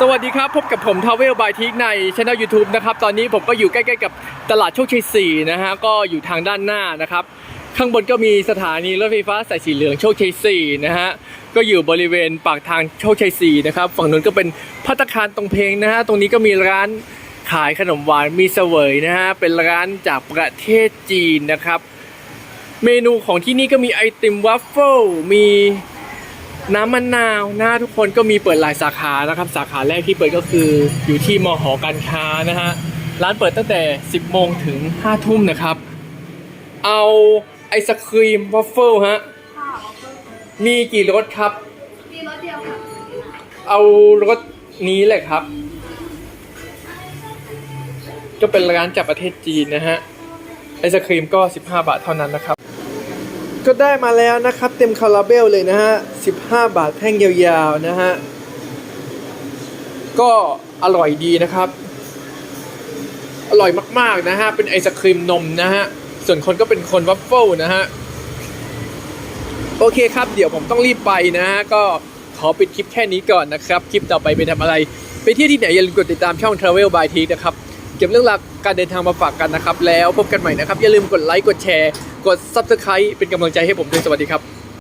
สวัสดีครับ พบกับผมทาวเวลบายทิกในช่อง YouTube นะครับ ตอนนี้ผมก็อยู่ใกล้ๆกับตลาดโชคชัย4นะฮะ ก็อยู่ทางด้านหน้านะครับ ข้างบนก็มีสถานีรถไฟฟ้าสายสีเหลืองโชคชัย4นะฮะ ก็อยู่บริเวณปากทางโชคชัย4นะครับ ฝั่งนู้นก็เป็นพัตตาคารตรงเพลงนะฮะ ตรงนี้ก็มีร้านขายขนมหวานมีเสวยนะฮะ เป็นร้านจากประเทศจีนนะครับ เมนูของที่นี่ก็มีไอติมวัฟเฟิล มี น้ำมะนาวนะทุกคนก็มีเปิดหลายสาขานะครับ สาขาแรกที่เปิดก็คืออยู่ที่มหอการค้านะฮะ ร้านเปิดตั้งแต่ 10 โมงถึง 5 ทุ่มนะครับ เอาไอศครีมวัฟเฟิลฮะ ค่ะมีกี่รสครับ มีรถเดียวค่ะเอารสนี้เลยครับ ก็เป็นร้านจากประเทศจีนนะฮะ ไอศครีมก็ 15 บาทเท่านั้นนะครับ ก็ได้มาแล้วนะครับ เต็มคาราเบลเลยนะฮะ 15 บาทแท่งยาวๆนะฮะ ก็อร่อยดีนะครับ อร่อยมากๆนะฮะ เป็นไอศครีมนมนะฮะ ส่วนคนก็เป็นคนวัฟเฟิลนะฮะ โอเคครับ เดี๋ยวผมต้องรีบไปนะฮะ ก็ขอปิดคลิปแค่นี้ก่อนนะครับ คลิปต่อไปไปทำอะไร ไปเที่ยวที่ไหนอย่าลืมกดติดตามช่อง Travel by T นะครับ เก็บเรื่องราวการเดินทางมาฝากกันนะครับ แล้วพบกันใหม่นะครับ อย่าลืมกดไลค์ กดแชร์ กด Subscribe เป็นกำลังใจให้ผมด้วยสวัสดีครับ